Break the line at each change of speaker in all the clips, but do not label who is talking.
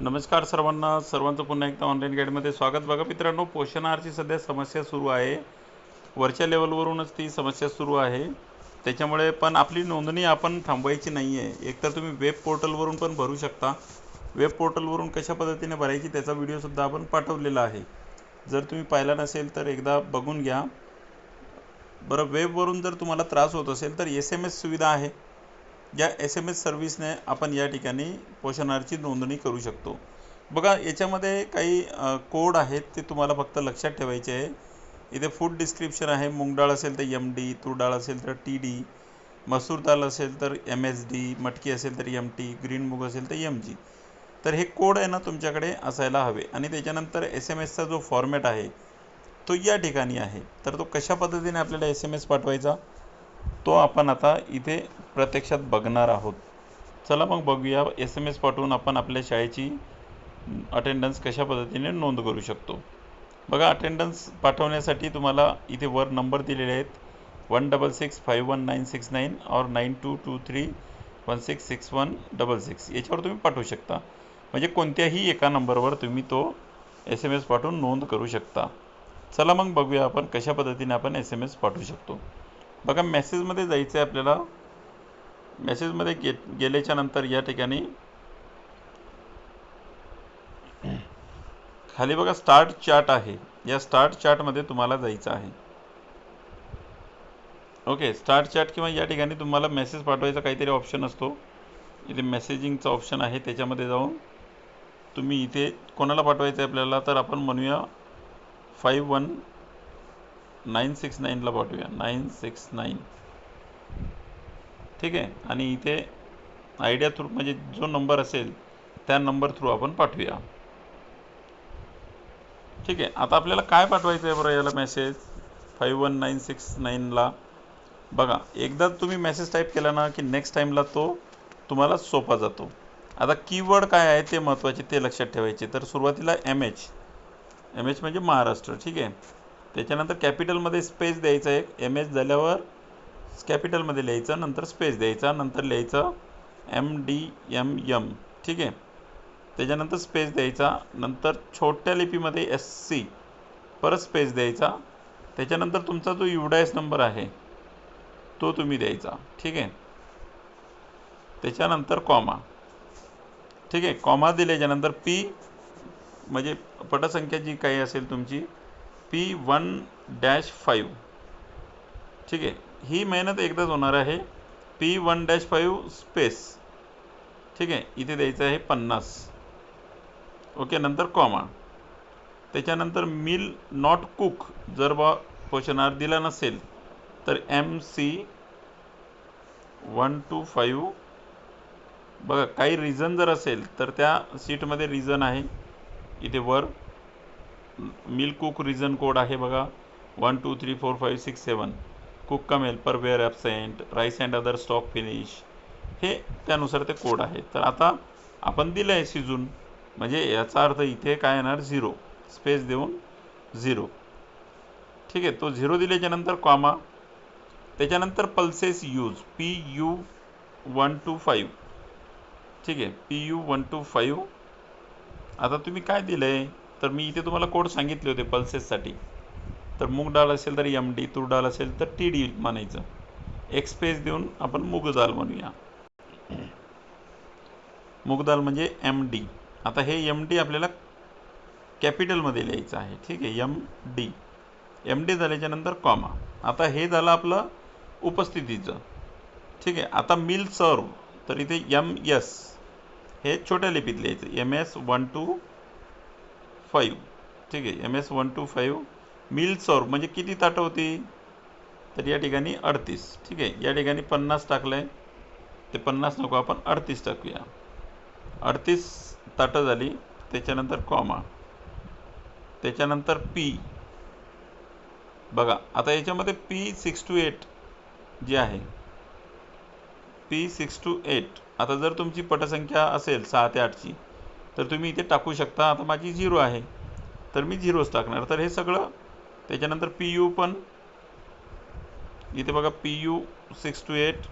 नमस्कार सर्वांना सर्वांचं पुन्हा एकदा ऑनलाईन गाईडमध्ये स्वागत. बघा मित्रांनो पोषण आहारची सध्या समस्या सुरू आहे. वरच्या लेवलवरूनच ती समस्या सुरू आहे. त्याच्यामुळे पण आपली नोंदणी आपण थांबवायची नाही आहे एकतर तुम्ही वेब पोर्टलवरून पण भरू शकता. वेब पोर्टलवरून कशा पद्धतीने भरायची त्याचा व्हिडिओसुद्धा आपण पाठवलेला आहे. जर तुम्ही पाहिला नसेल तर एकदा बघून घ्या. बरं वेबवरून जर तुम्हाला त्रास होत असेल तर एस एम एस सुविधा आहे. या एस एम एस सर्व्हिसने आपण या ठिकाणी पोषणाची नोंदणी करू शकतो. बघा याच्यामध्ये काही कोड आहेत ते तुम्हाला फक्त लक्षात ठेवायचे आहे. इथे फूड डिस्क्रिप्शन आहे मूगडाळ असेल तर एम डी तूर डाळ असेल तर टी डी मसूर दाल असेल तर एम एस डी मटकी असेल तर एम टी ग्रीन मूग असेल तर एम जी तर हे कोड आहे ना तुमच्याकडे असायला हवे. आणि त्याच्यानंतर एस एम एसचा जो फॉर्मॅट आहे तो या ठिकाणी आहे. तर तो कशा पद्धतीने आपल्याला एस एम एस पाठवायचा? तो आपण आता इथे प्रत्यक्षात बघणार आहोत. चला मग बघूया एस एम एस पाठवून आपण आपल्या शाळेची अटेंडन्स कशा पद्धतीने नोंद करू शकतो. बघा अटेंडन्स पाठवण्यासाठी तुम्हाला इथे वर नंबर दिलेले आहेत. One double six five one nine six nine और nine two two three one six six one double six याच्यावर तुम्ही पाठवू शकता. म्हणजे कोणत्याही एका नंबरवर तुम्ही तो एस एम एस पाठवून नोंद करू शकता. चला मग बघूया आपण कशा पद्धतीने आपण एस एम एस पाठवू शकतो. बघा मेसेजमध्ये जायचं आहे आपल्याला. मेसेजमध्ये गे गेल्याच्यानंतर या ठिकाणी. खाली बघा स्टार्ट चार्ट आहे. या स्टार्ट चार्टमध्ये तुम्हाला जायचं आहे. ओके स्टार्ट चार्ट किंवा या ठिकाणी तुम्हाला मेसेज पाठवायचा काहीतरी ऑप्शन असतो. इथे मेसेजिंगचा ऑप्शन आहे त्याच्यामध्ये जाऊन तुम्ही इथे कोणाला पाठवायचं आहे आपल्याला तर आपण म्हणूया फाईव्ह वन नाईन सिक्स नाईनला पाठवूया. Nine six nine. ठीक आहे? आणि इथे आयडिया थ्रू म्हणजे जो नंबर असेल त्या नंबर थ्रू आपण पाठवूया. ठीक आहे? आता आपल्याला काय पाठवायचं आहे बरं याला message five one nine six नाईनला. बघा एकदा तुम्ही मेसेज टाईप केला ना की नेक्स्ट टाईमला तो तुम्हाला सोपा जातो. आता कीवर्ड काय आहे ते महत्त्वाचे ते लक्षात ठेवायचे. तर सुरुवातीला एम एच एम एच म्हणजे महाराष्ट्र. ठीक आहे? त्याच्यानंतर कॅपिटलमध्ये स्पेस द्यायचा एक. एम एच झाल्यावर कॅपिटलमध्ये लिहायचं नंतर स्पेस द्यायचा नंतर लिहायचं एम डी एम यम ठीक आहे? त्याच्यानंतर स्पेस द्यायचा नंतर छोट्या लिपीमध्ये एस सी परत स्पेस द्यायचा. त्याच्यानंतर तुमचा जो युडायस नंबर आहे तो तुम्ही द्यायचा. ठीक आहे? त्याच्यानंतर कॉमा. ठीक आहे? कॉमा दिल्याच्यानंतर पी म्हणजे पटसंख्या जी काही असेल तुमची पी वन डॅश फाईव्ह. ठीक आहे. ही मेहनत एकदाच होणार आहे. P one dash five space. ठीक आहे. इथे द्यायचं आहे पन्नास. ओके नंतर कॉमा. त्याच्यानंतर मिल नॉट कुक जर बा पोषणाहार दिला नसेल तर M C one two five. बघा काही रिझन जर असेल तर त्या सीटमध्ये रिझन आहे. इथे वर. मिल कुक रिजन कोड आहे बघा. One two three four five six seven cook cum helper were absent rice and other stock finish. हे त्यानुसार ते कोड आहे. तर आता आपण दिलं आहे शिजून. म्हणजे याचा अर्थ इथे काय येणार? झिरो. स्पेस देऊन झिरो. ठीक आहे तो झिरो दिल्याच्यानंतर कॉमा. त्याच्यानंतर pulses use. P U one two five. ठीक आहे P U one two five. आता तुम्ही काय दिलं आहे तर मी इथे तुम्हाला कोड सांगितले होते पल्सेससाठी. तर मूग डाळ असेल तर एम डी तूर डाळ असेल तर टी डी म्हणायचं. एक्सप्रेस देऊन आपण मूग डाळ म्हणूया मूग डाळ म्हणजे एम डी आता हे एम डी आपल्याला कॅपिटलमध्ये लिहायचं आहे. ठीक आहे एम डी एम डी झाल्याच्यानंतर कॉमा आता हे झालं आपलं उपस्थितीचं. ठीक आहे आता मिल सर्व तर इथे एम एस हे छोट्या लिपीत लिहायचं. M S one two five ठीक आहे. M S one two five mill सौर म्हणजे किती ताटं होती? तर या ठिकाणी अडतीस. ठीक आहे. या ठिकाणी पन्नास टाकलं आहे ते पन्नास नको आपण अडतीस टाकूया. अडतीस ताटं झाली. त्याच्यानंतर कॉमा त्याच्यानंतर पी बघा आता याच्यामध्ये पी सिक्स टू एट जी आहे पी सिक्स टू एट आता जर तुमची पटसंख्या असेल सहा ते आठची तर तुम्ही इथे टाकू शकता. आता माझी झिरो आहे. तर मी झिरोच टाकणार. तर हे सगळं त्याच्यानंतर पी यू पण. इथे बघा P U six two eight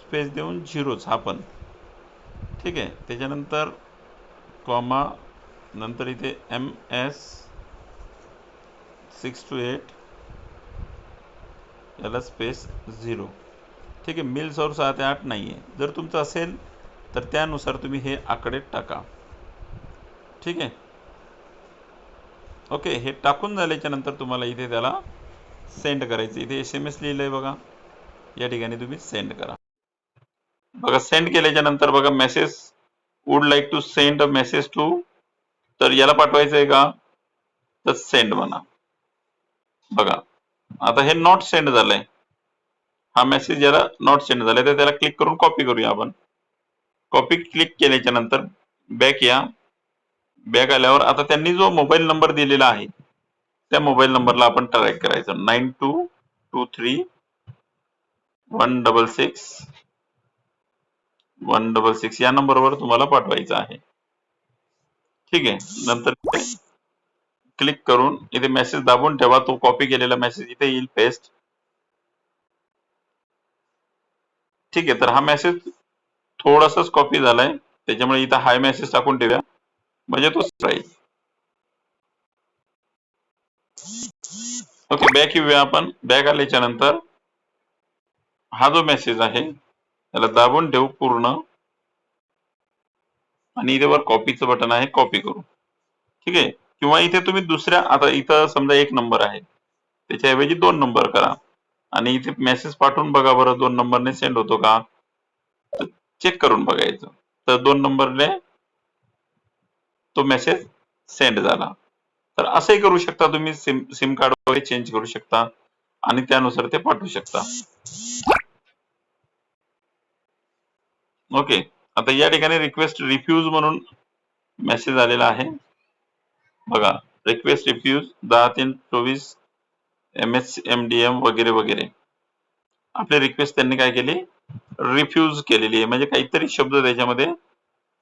space देऊन झिरोच हा पण. ठीक आहे. त्याच्यानंतर कॉमा नंतर इथे M S six two eight याला स्पेस झिरो ठीक आहे. मिल सोर्स सहा ते आठ नाही आहे जर तुमचं असेल तर त्यानुसार तुम्ही हे आकडे टाका. ठीक आहे? ओके, हे टाकून झाल्याच्या नंतर तुम्हाला इथे त्याला सेंड करायचं. इथे एस एम एस लिहिलं आहे बघा. या ठिकाणी तुम्ही सेंड करा. बघा, सेंड केल्याच्या नंतर बघा, message would like to send a message to तर याला पाठवायचं आहे का? तर सेंड म्हणा. बघा, आता हे नॉट सेंड झालंय. हा मेसेज याला नॉट सेंड झालाय, तर त्याला क्लिक करून कॉपी करूया आपण. कॉपी क्लिक केल्याच्यानंतर बॅक या. बॅक आल्यावर आता त्यांनी जो मोबाईल नंबर दिलेला आहे त्या मोबाईल नंबरला आपण ट्राय करायचं. Nine two two three one double six one double six या नंबरवर तुम्हाला पाठवायचं आहे. ठीक आहे? नंतर क्लिक करून इथे मेसेज दाबून ठेवा. तो कॉपी केलेला मेसेज इथे येईल पेस्ट ठीक आहे? तर हा मेसेज थोडासाच कॉपी झालाय. त्याच्यामुळे इथं हाय मेसेज टाकून ठेवूया. म्हणजे तो राहील ओके बॅक येऊया आपण. बॅक आल्याच्यानंतर हा जो मेसेज आहे त्याला दाबून ठेवू पूर्ण. आणि इथे वर कॉपीचं बटन आहे कॉपी करू. ठीक आहे? किंवा इथे तुम्ही दुसऱ्या आता इथं समजा एक नंबर आहे. त्याच्याऐवजी दोन नंबर करा. आणि इथे मेसेज पाठवून बघा बरं दोन नंबरने सेंड होतो का? चेक करून बघायचं. तर दोन नंबरने तो मेसेज सेंड झाला. तर असंही करू शकता तुम्ही सिम सिम कार्ड वगैरे चेंज करू शकता आणि त्यानुसार ते पाठवू शकता. ओके आता या ठिकाणी रिक्वेस्ट रिफ्यूज म्हणून मेसेज आलेला आहे. बघा रिक्वेस्ट रिफ्यूज दहा तीन चोवीस M S M D M वगैरे वगैरे. आपली रिक्वेस्ट त्यांनी काय केली? रिफ्यूज केलेली आहे. म्हणजे काहीतरी शब्द त्याच्यामध्ये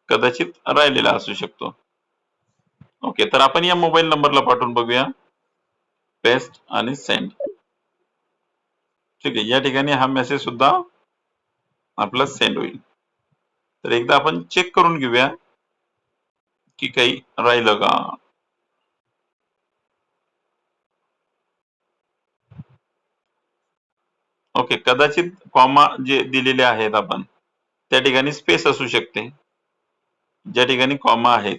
कदाचित राहिलेला असू शकतो. ओके तर आपण या मोबाईल नंबरला पाठवून बघूया. पेस्ट आणि सेंड ठीक आहे या ठिकाणी हा मेसेज सुद्धा आपला सेंड होईल. तर एकदा आपण चेक करून घेऊया की काही राहिलं का? ओके कदाचित कॉमा जे दिलेले आहेत आपण त्या ठिकाणी स्पेस असू शकते. ज्या ठिकाणी कॉमा आहेत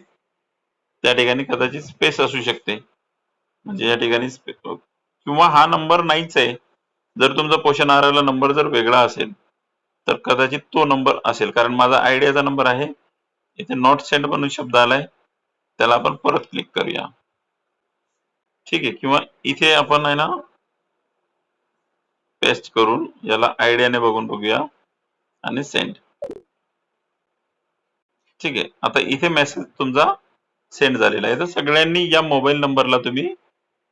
त्या ठिकाणी कदाचित स्पेस असू शकते. म्हणजे या ठिकाणी किंवा हा नंबर नाहीच आहे. जर तुमचा पोषण आहाराला नंबर जर वेगळा असेल तर कदाचित तो नंबर असेल. कारण माझा आयडियाचा नंबर आहे. इथे नॉट सेंड म्हणून शब्द आलाय. त्याला आपण परत क्लिक करूया. ठीक आहे किंवा इथे आपण आहे ना पेस्ट करून याला आयडियाने बघून बघूया. आणि सेंड ठीक आहे. आता इथे मेसेज तुमचा सेंड झालेला आहे. तर सगळ्यांनी या मोबाईल नंबरला तुम्ही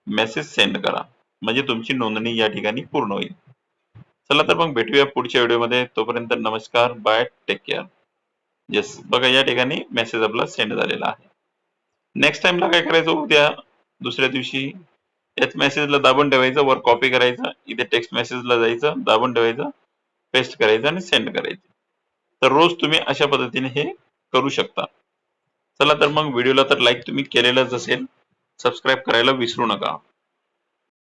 मेसेज सेंड करा. म्हणजे तुमची नोंदणी या ठिकाणी पूर्ण होईल. चला तर मग भेटूया पुढच्या व्हिडिओमध्ये तोपर्यंत नमस्कार. बाय टेक केअर येस बघा या ठिकाणी मेसेज आपला सेंड झालेला आहे. नेक्स्ट टाइमला काय करायचं उद्या? दुसऱ्या दिवशी? याच मेसेजला दाबून ठेवायचं वर कॉपी करायचं इथे टेक्स्ट मेसेजला जायचं दाबून ठेवायचं पेस्ट करायचं आणि सेंड करायचं. तर रोज तुम्ही अशा पद्धतीने हे करू शकता. चला तर मग व्हिडिओला तर लाईक तुम्ही केलेलंच असेल. सबस्क्राईब करायला विसरू नका.